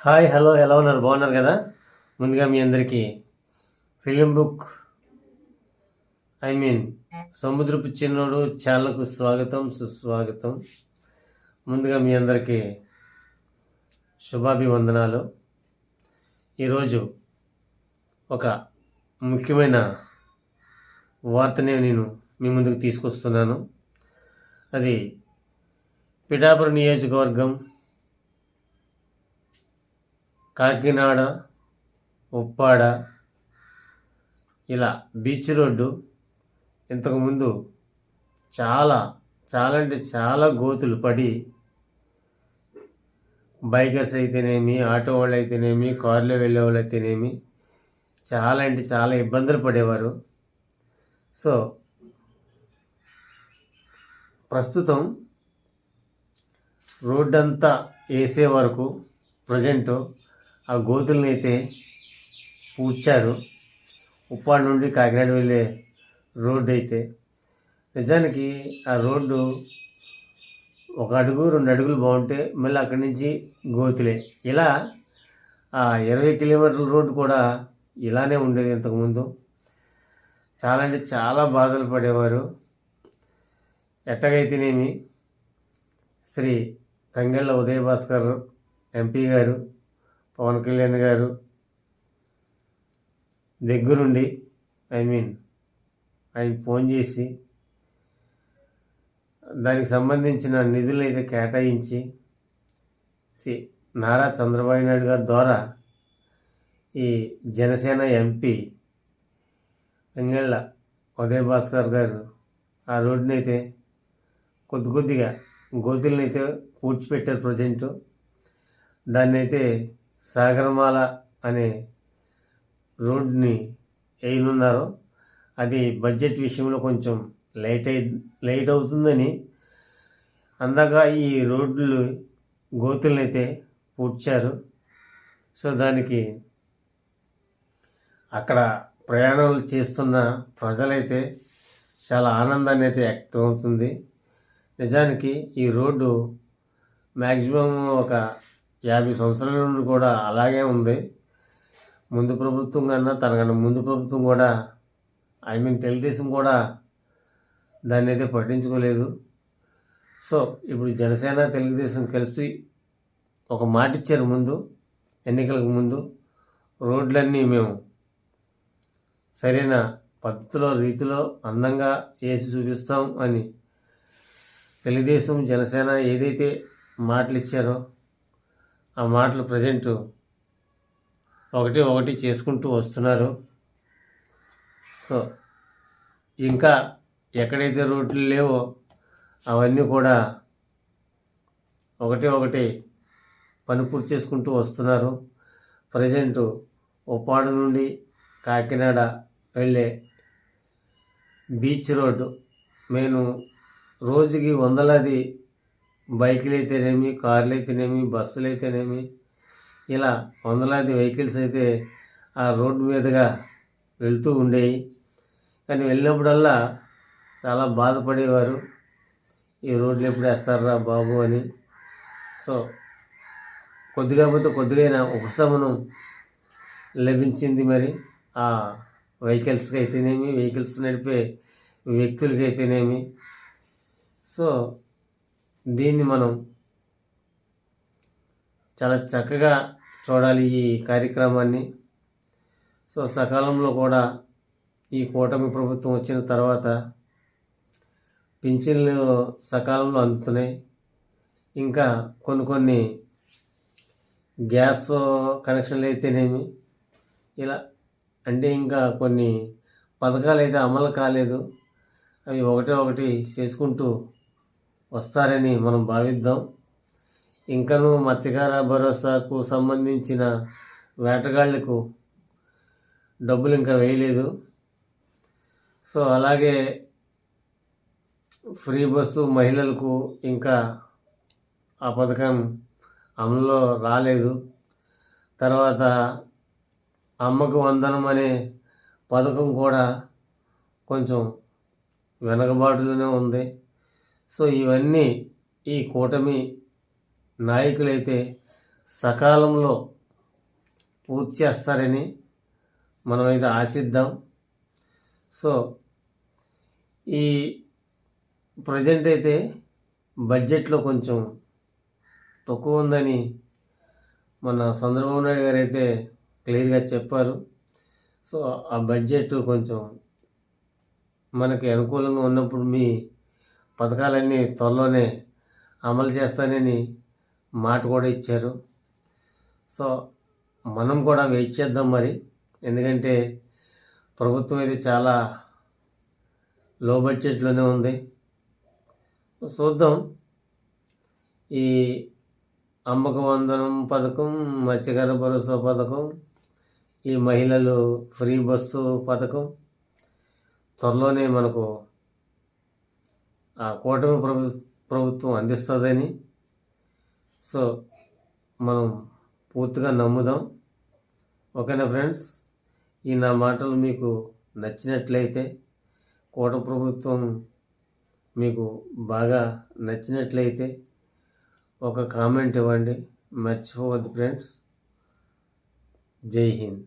Hi hello ఎలా ఉన్నారు? బాగున్నారు కదా? ముందుగా మీ అందరికీ ఫిలిం బుక్ ఐ మీన్ సముద్రపు చిన్నోడు ఛానల్కు స్వాగతం సుస్వాగతం. ముందుగా మీ అందరికీ శుభాభివందనాలు. ఈరోజు ఒక ముఖ్యమైన వార్తని నేను మీ ముందుకు తీసుకొస్తున్నాను. అది పిఠాపురం నియోజకవర్గం కాకినాడ ఉప్పాడ ఇలా బీచ్ రోడ్డు ఇంతకుముందు చాలా చాలా అంటే చాలా గోతులు పడి బైకర్స్ అయితేనేమి ఆటో వాళ్ళు అయితేనేమి కారులో వెళ్ళే వాళ్ళు అయితేనేమి చాలా అంటే చాలా ఇబ్బందులు పడేవారు. సో ప్రస్తుతం రోడ్డంతా వేసే వరకు ప్రజెంటు ఆ గోతుల్ని అయితే పూడ్చారు. ఉప్పాడు నుండి కాకినాడ వెళ్ళే రోడ్డు అయితే నిజానికి ఆ రోడ్డు ఒక అడుగు రెండు అడుగులు బాగుంటే మళ్ళీ అక్కడి నుంచి గోతులే. ఇలా ఆ ఇరవై కిలోమీటర్ల రోడ్డు కూడా ఇలానే ఉండేది ఇంతకుముందు. చాలా అంటే చాలా బాధలు పడేవారు. ఎట్టగైతేనేమి శ్రీ తంగెళ్ళ ఉదయభాస్కర్ ఎంపీ గారు పవన్ కళ్యాణ్ గారు దగ్గరుండి ఐ మీన్ ఆయన ఫోన్ చేసి దానికి సంబంధించిన నిధులు అయితే కేటాయించి సి నారా చంద్రబాబు నాయుడు గారి ద్వారా ఈ జనసేన ఎంపీ అంగళ్ళ ఉదయ భాస్కర్ గారు ఆ రోడ్డునైతే అయితే కొద్ది కొద్దిగా గోతులనైతే అయితే పూడ్చిపెట్టారు ప్రజెంట్. దాన్ని అయితే సాగరమాల అనే రోడ్ని వేయనున్నారు. అది బడ్జెట్ విషయంలో కొంచెం లేట్ అయి లేట్ అవుతుందని. అందాక ఈ రోడ్లు గోతులను అయితే పూడ్చారు. సో దానికి అక్కడ ప్రయాణాలు చేస్తున్న ప్రజలైతే చాలా ఆనందాన్ని అయితే వ్యక్తం అవుతుంది. నిజానికి ఈ రోడ్డు మ్యాక్సిమం ఒక యాభై సంవత్సరాల నుండి కూడా అలాగే ఉంది. ముందు ప్రభుత్వం కన్నా తనకన్నా ముందు ప్రభుత్వం కూడా ఐ మీన్ తెలుగుదేశం కూడా దాన్ని అయితే పట్టించుకోలేదు. సో ఇప్పుడు జనసేన తెలుగుదేశం కలిసి ఒక మాట ఇచ్చారు ముందు ఎన్నికలకు ముందు రోడ్లన్నీ మేము సరైన పద్ధతిలో రీతిలో అందంగా వేసి చూపిస్తాం అని తెలుగుదేశం జనసేన ఏదైతే మాటలు ఇచ్చారో ఆ మాటలు ప్రజెంట్ ఒకటి ఒకటి చేసుకుంటూ వస్తున్నారు. సో ఇంకా ఎక్కడైతే రోడ్లు లేవో అవన్నీ కూడా ఒకటి ఒకటి పని పూర్తి చేసుకుంటూ వస్తున్నారు. ప్రజెంట్ ఉప్పాడు నుండి కాకినాడ వెళ్ళే బీచ్ రోడ్డు నేను రోజుకి వందలాది బైకులు అయితేనేమి కార్లు అయితేనేమి బస్సులు అయితేనేమి ఇలా వందలాది వెహికల్స్ అయితే ఆ రోడ్డు మీదుగా వెళ్తూ ఉండేవి కానీ వెళ్ళినప్పుడల్లా చాలా బాధపడేవారు. ఈ రోడ్లు ఎప్పుడు వేస్తారా బాబు అని. సో కొద్దిగా పోతే కొద్దిగైనా ఉపశమనం లభించింది మరి ఆ వెహికల్స్కి అయితేనేమి వెహికల్స్ నడిపే వ్యక్తులకి అయితేనేమి సో దీన్ని మనం చాలా చక్కగా చూడాలి ఈ కార్యక్రమాన్ని. సో సకాలంలో కూడా ఈ కూటమి ప్రభుత్వం వచ్చిన తర్వాత పింఛన్లు సకాలంలో అందుతున్నాయి. ఇంకా కొన్ని కొన్ని గ్యాస్ కనెక్షన్లు అయితేనేమి ఇలా అంటే ఇంకా కొన్ని పథకాలు అయితే అమలు కాలేదు. అవి ఒకటి ఒకటి చేసుకుంటూ వస్తారని మనం భావిద్దాం. ఇంకనూ మత్స్యకార భరోసాకు సంబంధించిన వేటగాళ్ళకు డబ్బులు ఇంకా వేయలేదు. సో అలాగే ఫ్రీ బస్సు మహిళలకు ఇంకా ఆ పథకం అమలులో రాలేదు. తర్వాత అమ్మకు వందనం అనే పథకం కూడా కొంచెం వెనకబాటులోనే ఉంది. సో ఇవన్నీ ఈ కూటమి నాయకులైతే సకాలంలో పూర్తి చేస్తారని మనమైతే ఆశిద్దాం. సో ఈ ప్రజెంట్ అయితే బడ్జెట్లో కొంచెం తక్కువ ఉందని మన చంద్రబాబు నాయుడు గారు అయితే క్లియర్గా చెప్పారు. సో ఆ బడ్జెట్ కొంచెం మనకి అనుకూలంగా ఉన్నప్పుడు మీ పథకాలన్నీ త్వరలోనే అమలు చేస్తానని మాట కూడా ఇచ్చారు. సో మనం కూడా వెయిట్ చేద్దాం మరి. ఎందుకంటే ప్రభుత్వం అయితే చాలా లో బడ్జెట్లోనే ఉంది. చూద్దాం. ఈ అమ్మక వందనం పథకం మత్స్యకార భరోసా పథకం ఈ మహిళలు ఫ్రీ బస్సు పథకం త్వరలోనే మనకు ఆ కూటమి ప్రభు ప్రభుత్వం అందిస్తుందని. సో మనం పూర్తిగా నమ్ముదాం. ఓకేనా ఫ్రెండ్స్? ఈ నా మాటలు మీకు నచ్చినట్లయితే కూట ప్రభుత్వం మీకు బాగా నచ్చినట్లయితే ఒక కామెంట్ ఇవ్వండి. మర్చిపోవద్దు ఫ్రెండ్స్. జై హింద్.